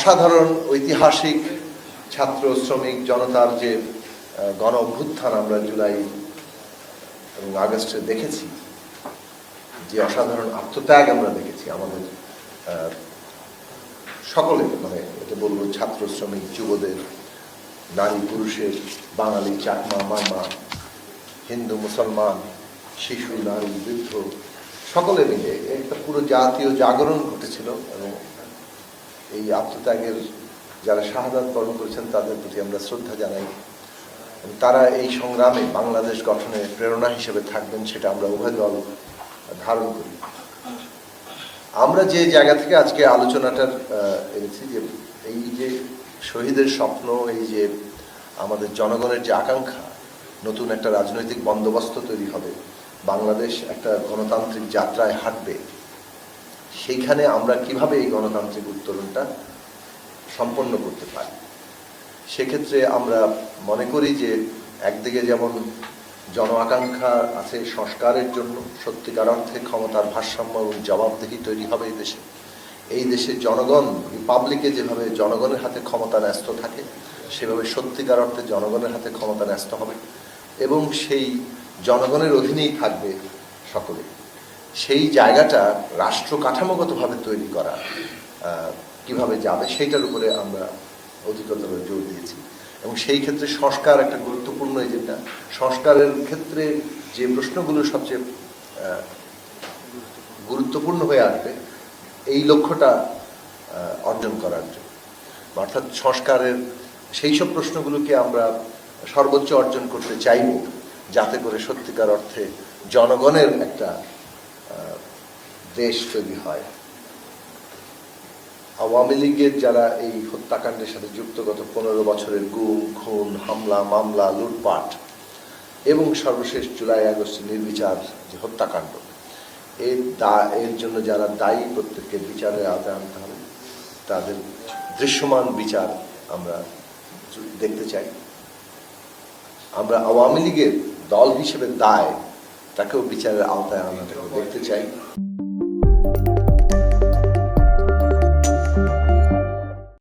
অসাধারণ ঐতিহাসিক ছাত্র, শ্রমিক, জনতার যে গণ অভ্যুত্থান আমরা জুলাই এবং আগস্টে দেখেছি, যে অসাধারণ আত্মত্যাগ আমরা দেখেছি আমাদের সকলে মানে এটা বলব ছাত্র, শ্রমিক, যুবদের, নারী, পুরুষের, বাঙালি, চাকমা, মামা, হিন্দু, মুসলমান, শিশু, নারী, বৃদ্ধ, সকলে মিলে একটা পুরো জাতীয় জাগরণ ঘটেছিল এবং এই আত্মত্যাগের যারা শাহাদাত বরণ করেছেন, তাদের প্রতি আমরা শ্রদ্ধা জানাই। তারা এই সংগ্রামে বাংলাদেশ গঠনের প্রেরণা হিসেবে থাকবেন, সেটা আমরা উভয় দল ধারণ করি। আমরা যে জায়গা থেকে আজকে আলোচনাটার এনেছি যে এই যে শহীদের স্বপ্ন, এই যে আমাদের জনগণের যে আকাঙ্ক্ষা, নতুন একটা রাজনৈতিক বন্দোবস্ত তৈরি হবে, বাংলাদেশ একটা গণতান্ত্রিক যাত্রায় হাঁটবে সেইখানে আমরা কীভাবে এই গণতান্ত্রিক উত্তরণটা সম্পন্ন করতে পারি? সেক্ষেত্রে আমরা মনে করি যে একদিকে যেমন জন আকাঙ্ক্ষা আছে সংস্কারের জন্য, সত্যিকার অর্থে ক্ষমতার ভারসাম্য এবং জবাবদিহি তৈরি হবে এই দেশে। এই দেশের জনগণ রিপাবলিকে যেভাবে জনগণের হাতে ক্ষমতা ন্যস্ত থাকে, সেভাবে সত্যিকার অর্থে জনগণের হাতে ক্ষমতা ন্যস্ত হবে এবং সেই জনগণের অধীনেই থাকবে সকলে। সেই জায়গাটা রাষ্ট্র কাঠামোগতভাবে তৈরি করা কীভাবে যাবে সেইটার উপরে আমরা অধিকতর জোর দিয়েছি। এবং সেই ক্ষেত্রে সংস্কার একটা গুরুত্বপূর্ণ এজেন্ডা। সংস্কারের ক্ষেত্রে যে প্রশ্নগুলো সবচেয়ে গুরুত্বপূর্ণ হয়ে আসবে, এই লক্ষ্যটা অর্জন করার জন্য। অর্থাৎ সংস্কারের সেই সব প্রশ্নগুলোকে আমরা সর্বোচ্চ অর্জন করতে চাইব, যাতে করে সত্যিকার অর্থে জনগণের একটা দেশ তৈরি হয়। আওয়ামী লীগের যারা এই হত্যাকাণ্ডের সাথে যুক্ত গত পনেরো বছরের গুম, খুন, হামলা, মামলা, লুটপাট এবং সর্বশেষ জুলাই আগস্ট নির্বিচার যে হত্যাকাণ্ড এর দা, এর জন্য যারা দায়ী প্রত্যেককে বিচারের আওতায় আনতে হবে। তাদের দৃশ্যমান বিচার আমরা দেখতে চাই। আমরা আওয়ামী লীগের দল হিসেবে দায় তাকেও বিচারের আওতায় আনাটাকে দেখতে চাই